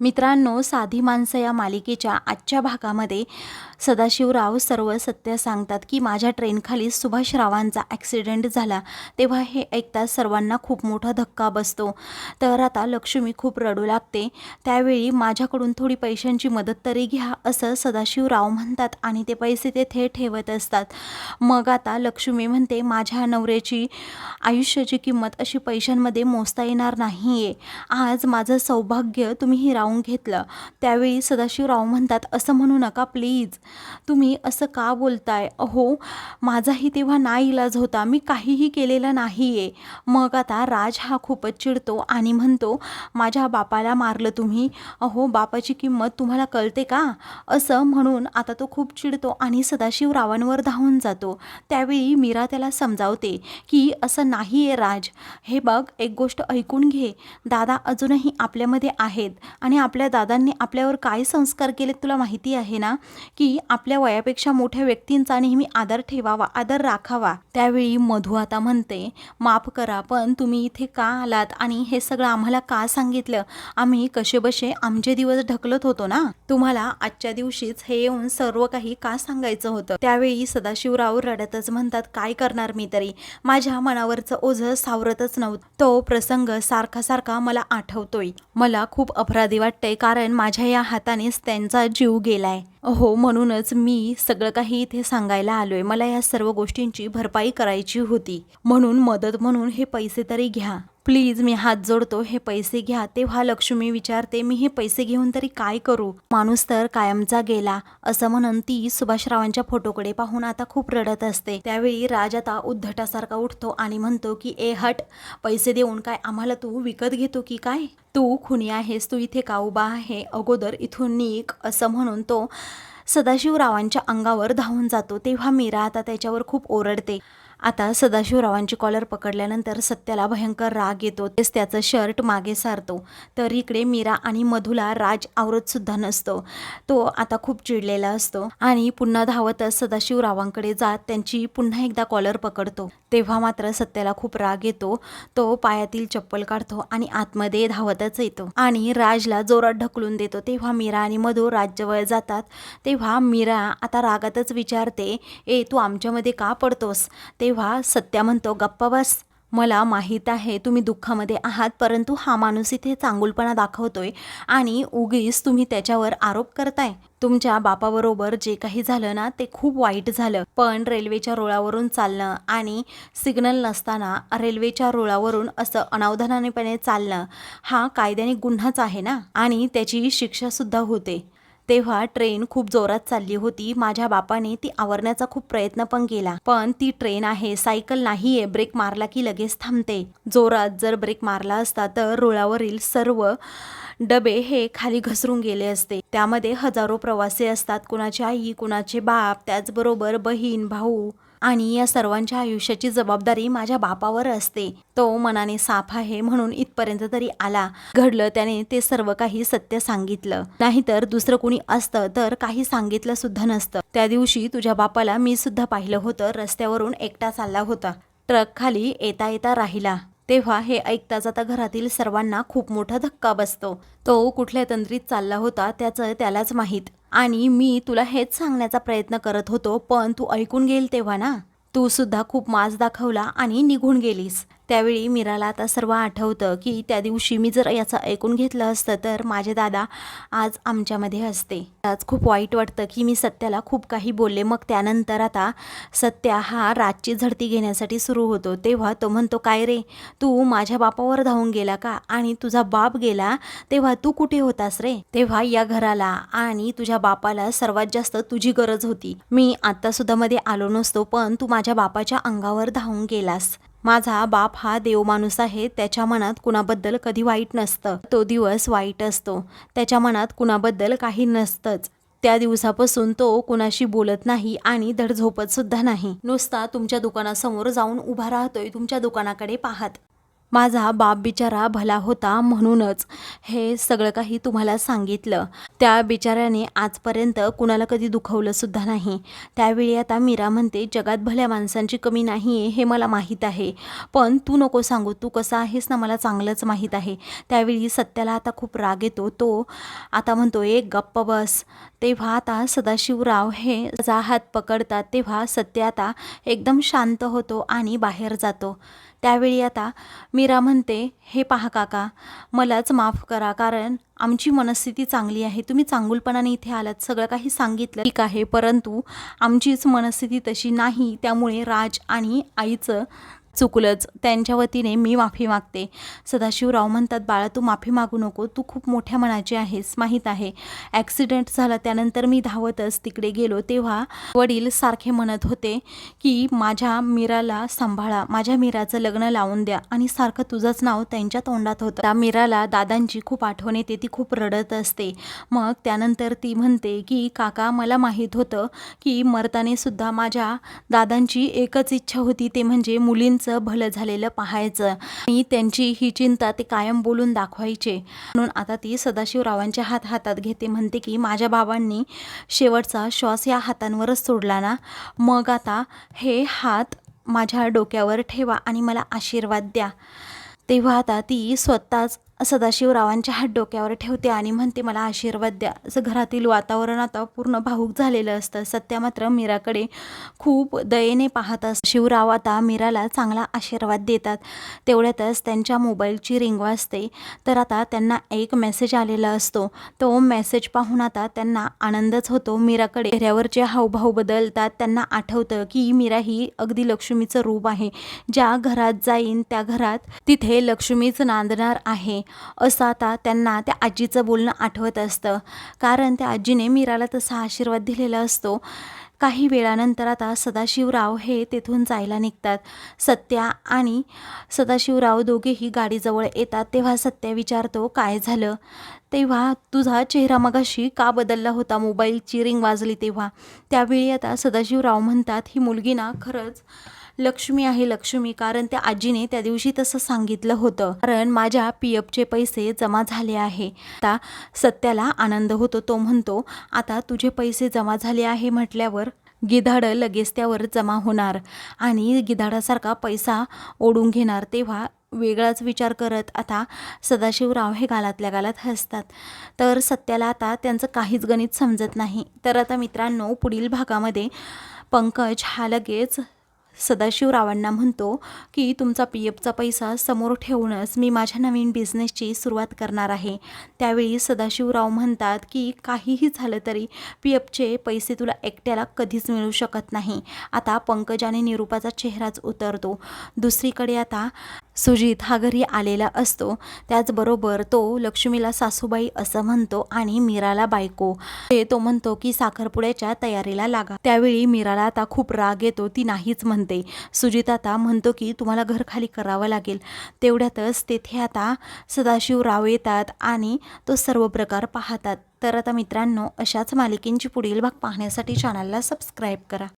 मित्रांनो साधी माणसं या मालिकेच्या आजच्या भागामध्ये सदाशिवराव सर्व सत्य सांगतात की माझ्या ट्रेनखाली सुभाषरावांचा ॲक्सिडेंट झाला. तेव्हा हे ऐकताच सर्वांना खूप मोठा धक्का बसतो. तर आता लक्ष्मी खूप रडू लागते. त्यावेळी माझ्याकडून थोडी पैशांची मदत तरी घ्या असं सदाशिवराव म्हणतात आणि ते पैसे तेथे ठेवत असतात. मग आता लक्ष्मी म्हणते माझ्या नवऱ्याची आयुष्याची किंमत अशी पैशांमध्ये मोजता येणार नाही आहे आज माझं सौभाग्य तुम्ही लावून घेतलं. त्यावेळी सदाशिवराव म्हणतात असं म्हणू नका प्लीज तुम्ही असं का बोलताय? अहो माझाही तेव्हा ना इलाज होता. मी काहीही केलेलं नाही आहे मग आता राज हा खूपच चिडतो आणि म्हणतो माझ्या बापाला मारलं तुम्ही? अहो बापाची किंमत तुम्हाला कळते का? असं म्हणून आता तो खूप चिडतो आणि सदाशिवरावांवर धावून जातो. त्यावेळी मीरा त्याला समजावते की असं नाही आहे राज. हे बघ एक गोष्ट ऐकून घे. दादा अजूनही आपल्यामध्ये आहेत आणि आपल्या दादांनी आपल्यावर काय संस्कार केलेत तुला माहिती आहे ना? की आपल्या वयापेक्षा मोठ्या व्यक्तींचा नेहमी आदर ठेवावा आदर राखावा. त्यावेळी मधू आता म्हणते माफ करा पण तुम्ही इथे का आलात आणि हे सगळं आम्हाला का सांगितलं? आम्ही कसे बसे आमचे दिवस ढकलत होतो ना? तुम्हाला आजच्या दिवशीच हे येऊन सर्व काही का सांगायचं होतं त्यावेळी सदाशिवराव रडतच म्हणतात काय करणार मी तरी? माझ्या मनावरचं ओझं सावरतच नव्हतं. तो प्रसंग सारखा सारखा मला आठवतोय. मला खूप अपराधी वाटतंय कारण माझ्या या हातानेच त्यांचा जीव गेलाय. हो म्हणूनच मी सगळं काही इथे सांगायला आलोय. मला या सर्व गोष्टींची भरपाई करायची होती. म्हणून मदत म्हणून हे पैसे तरी घ्या. प्लीज मी हात जोडतो हे पैसे घ्या. तेव्हा लक्ष्मी विचारते मी हे पैसे घेऊन तरी काय करू? माणूस तर कायमचा गेला. असं म्हणून ती सुभाषरावांच्या फोटोकडे पाहून आता खूप रडत असते. त्यावेळी राज आता उद्धटासारखा उठतो आणि म्हणतो की ए हट. पैसे देऊन काय आम्हाला तू विकत घेतो की काय? तू खुनी आहेस तू इथे का उभा आहे? अगोदर इथून निक असं म्हणून तो सदाशिवरावांच्या अंगावर धावून जातो. तेव्हा मीरा आता त्याच्यावर खूप ओरडते. आता सदाशिवरावांची कॉलर पकडल्यानंतर सत्याला भयंकर राग येतो. तेच त्याचं शर्ट मागे सारतो. तर इकडे मीरा आणि मधुला राज आवरत सुद्धा नसतो. तो आता खूप चिडलेला असतो आणि पुन्हा धावतच सदाशिवरावांकडे जात त्यांची पुन्हा एकदा कॉलर पकडतो. तेव्हा मात्र सत्याला खूप राग येतो. तो पायातील चप्पल काढतो आणि आतमध्ये धावतच येतो. आणि राजला जोरात ढकलून देतो. तेव्हा मीरा आणि मधू राजजवळ जातात. तेव्हा मीरा आता रागातच विचारते ए तू आमच्यामध्ये का पडतोस? ते तेव्हा सत्या म्हणतो गप्पा बस. मला माहीत आहे तुम्ही दुःखामध्ये आहात परंतु हा माणूस इथे चांगुलपणा दाखवतोय आणि उगीच तुम्ही त्याच्यावर आरोप करताय. तुमच्या बापाबरोबर जे काही झालं ना ते खूप वाईट झालं. पण रेल्वेच्या रुळावरून चालणं आणि सिग्नल नसताना रेल्वेच्या रुळावरून असं अनावधानानेपणे चालणं हा कायद्याने गुन्हाच आहे ना? आणि त्याची शिक्षासुद्धा होते. तेव्हा ट्रेन खूप जोरात चालली होती. माझ्या बापाने ती आवरण्याचा खूप प्रयत्न पण केला. पण ती ट्रेन आहे सायकल नाहीये ब्रेक मारला की लगेच थांबते. जोरात जर ब्रेक मारला असता तर रुळावरील सर्व डबे हे खाली घसरून गेले असते. त्यामध्ये हजारो प्रवासी असतात. कुणाची आई कुणाचे बाप त्याचबरोबर बहीण भाऊ आणि या सर्वांच्या आयुष्याची जबाबदारी माझ्या बापावर असते. तो मनाने साफ आहे म्हणून इथपर्यंत तरी आला. घडलं त्याने ते सर्व काही सत्य सांगितलं. नाहीतर दुसरं कुणी असतं तर काही सांगितलं सुद्धा नसतं. त्या दिवशी तुझ्या बापाला मी सुद्धा पाहिलं होतं. रस्त्यावरून एकटा चालला होता. ट्रक खाली येता येता राहिला. तेव्हा हे ऐकताच आता घरातील सर्वांना खूप मोठा धक्का बसतो. तो कुठल्या तंत्रीत चालला होता त्याचं त्यालाच माहीत. आणि मी तुला हेच सांगण्याचा प्रयत्न करत होतो पण तू ऐकून घेईल तेव्हा ना? तू सुद्धा खूप माज दाखवला आणि निघून गेलीस. त्यावेळी मीराला आता सर्व आठवतं की त्या दिवशी मी जर याचं ऐकून घेतलं असतं तर माझे दादा आज आमच्यामध्ये असते. आज खूप वाईट वाटतं की मी सत्याला खूप काही बोलले. मग त्यानंतर आता सत्या हा राजची झडती घेण्यासाठी सुरू होतो. तेव्हा तो म्हणतो काय रे तू माझ्या बापावर धावून गेला का? आणि तुझा बाप गेला तेव्हा तू कुठे होतास रे? तेव्हा या घराला आणि तुझ्या बापाला सर्वात जास्त तुझी गरज होती. मी आत्तासुद्धा मध्ये आलो नसतो पण तू माझ्या बापाच्या अंगावर धावून गेलास. माझा बाप हा देव माणूस आहे त्याच्या मनात कुणाबद्दल कधी वाईट नसतं. तो दिवस वाईट असतो. त्याच्या मनात कुणाबद्दल काही नसतंच. त्या दिवसापासून तो कुणाशी बोलत नाही आणि धड झोपत सुद्धा नाही. नुसता तुमच्या दुकानासमोर जाऊन उभा राहतोय. तुमच्या दुकानाकडे पाहत. माझा बाप बिचारा भला होता म्हणूनच हे सगळं काही तुम्हाला सांगितलं. त्या बिचाऱ्याने आजपर्यंत कुणाला कधी दुखवलं सुद्धा नाही. त्यावेळी आता मीरा म्हणते जगात भल्या माणसांची कमी नाही आहे हे मला माहीत आहे. पण तू नको सांगू तू कसा आहेस ना मला चांगलंच माहीत आहे. त्यावेळी सत्याला आता खूप राग येतो. तो आता म्हणतो एक गप्प बस. तेव्हा आता सदाशिवराव हे त्याचा हात पकडतात. तेव्हा सत्य आता एकदम शांत होतो आणि बाहेर जातो. त्यावेळी आता मीरा म्हणते हे पहा काका मलाच माफ करा कारण आमची मनस्थिती चांगली आहे. तुम्ही चांगुलपणाने इथे आलात सगळं काही सांगितलं. ठीक आहे परंतु आमचीच मनस्थिती तशी नाही. त्यामुळे राज आणि आईचं चुकलंच. त्यांच्या वतीने मी माफी मागते. सदाशिवराव म्हणतात बाळा तू माफी मागू नको. तू खूप मोठ्या मनाची आहेस माहीत आहे. ॲक्सिडेंट झाला त्यानंतर मी धावतच तिकडे गेलो. तेव्हा वडील सारखे म्हणत होते की माझ्या मीराला सांभाळा. माझ्या मीराचं लग्न लावून द्या. आणि सारखं तुझंच नाव त्यांच्या तोंडात होतं. त्या मीराला दादांची खूप आठवण येते. ती खूप रडत असते. मग त्यानंतर ती म्हणते की काका मला माहीत होतं की मरताने सुद्धा माझ्या दादांची एकच इच्छा होती. ते म्हणजे मुलींचं भलं झालेलं पाहायचं. आणि त्यांची ही चिंता ते कायम बोलून दाखवायचे. म्हणून आता ती सदाशिवरावांच्या हात हातात घेते. म्हणते की माझ्या बाबांनी शेवटचा श्वास या हातांवरच सोडला ना? मग आता हे हात माझ्या डोक्यावर ठेवा आणि मला आशीर्वाद द्या. तेव्हा आता ती स्वतःच सदाशिवरावांच्या हात डोक्यावर ठेवते आणि म्हणते मला आशीर्वाद द्या. असं घरातील वातावरण आता पूर्ण भावूक झालेलं असतं. सत्या मात्र मीराकडे खूप दयेने पाहत असत. शिवराव आता मीराला चांगला आशीर्वाद देतात. तेवढ्यातच त्यांच्या मोबाईलची रिंग वाजते. तर आता त्यांना एक मेसेज आलेला असतो. तो मेसेज पाहून आता त्यांना आनंदच होतो. मीराकडे चेहऱ्यावरचे हावभाव बदलतात. त्यांना आठवतं की मीरा ही अगदी लक्ष्मीचं रूप आहे. ज्या घरात जाईन त्या घरात तिथे लक्ष्मीच नांदणार आहे. असं आता त्यांना त्या आजीचं बोलणं आठवत असतं. कारण त्या आजीने मीराला तसा आशीर्वाद दिलेला असतो. काही वेळानंतर आता सदाशिवराव हे तेथून जायला निघतात. सत्या आणि सदाशिवराव दोघेही गाडीजवळ येतात तेव्हा सत्या विचारतो काय झालं? तेव्हा तुझा चेहरा मगाशी का बदलला होता मोबाईलची रिंग वाजली तेव्हा? त्यावेळी आता सदाशिवराव म्हणतात ही मुलगी ना खरंच लक्ष्मी आहे लक्ष्मी. कारण त्या आजीने त्या दिवशी तसं सांगितलं होतं. कारण माझ्या पी एफचे पैसे जमा झाले आहे. आता सत्याला आनंद होतो. तो म्हणतो आता तुझे पैसे जमा झाले आहे म्हटल्यावर गिधाडं लगेच त्यावर जमा होणार. आणि गिधाडासारखा पैसा ओढून घेणार तेव्हा वेगळाच विचार करत आता सदाशिवराव हे गालातल्या गालात हसतात. तर सत्याला आता त्यांचं काहीच गणित समजत नाही. तर आता मित्रांनो पुढील भागामध्ये पंकज हा लगेच सदाशिवरावांना म्हणतो की तुमचा पी एफचा पैसा समोर ठेवूनच मी माझ्या नवीन बिझनेसची सुरुवात करणार आहे. त्यावेळी सदाशिवराव म्हणतात की काहीही झालं तरी पी एफचे पैसे तुला एकट्याला कधीच मिळू शकत नाही. आता पंकज आणि निरूपाचा चेहराच उतरतो. दुसरीकडे आता सुजित हा घरी आलेला असतो. त्याचबरोबर तो लक्ष्मीला सासूबाई असं म्हणतो आणि मीराला बायको. ते तो म्हणतो की साखरपुड्याच्या तयारीला लागा. त्यावेळी मीराला आता खूप राग येतो ती नाहीच म्हणते. सुजित आता म्हणतो की तुम्हाला घर खाली करावं लागेल. तेवढ्यातच तेथे आता सदाशिवराव येतात आणि तो सर्व प्रकार पाहतात. तर आता मित्रांनो अशाच मालिकेंची पुढील भाग पाहण्यासाठी चॅनलला सबस्क्राईब करा.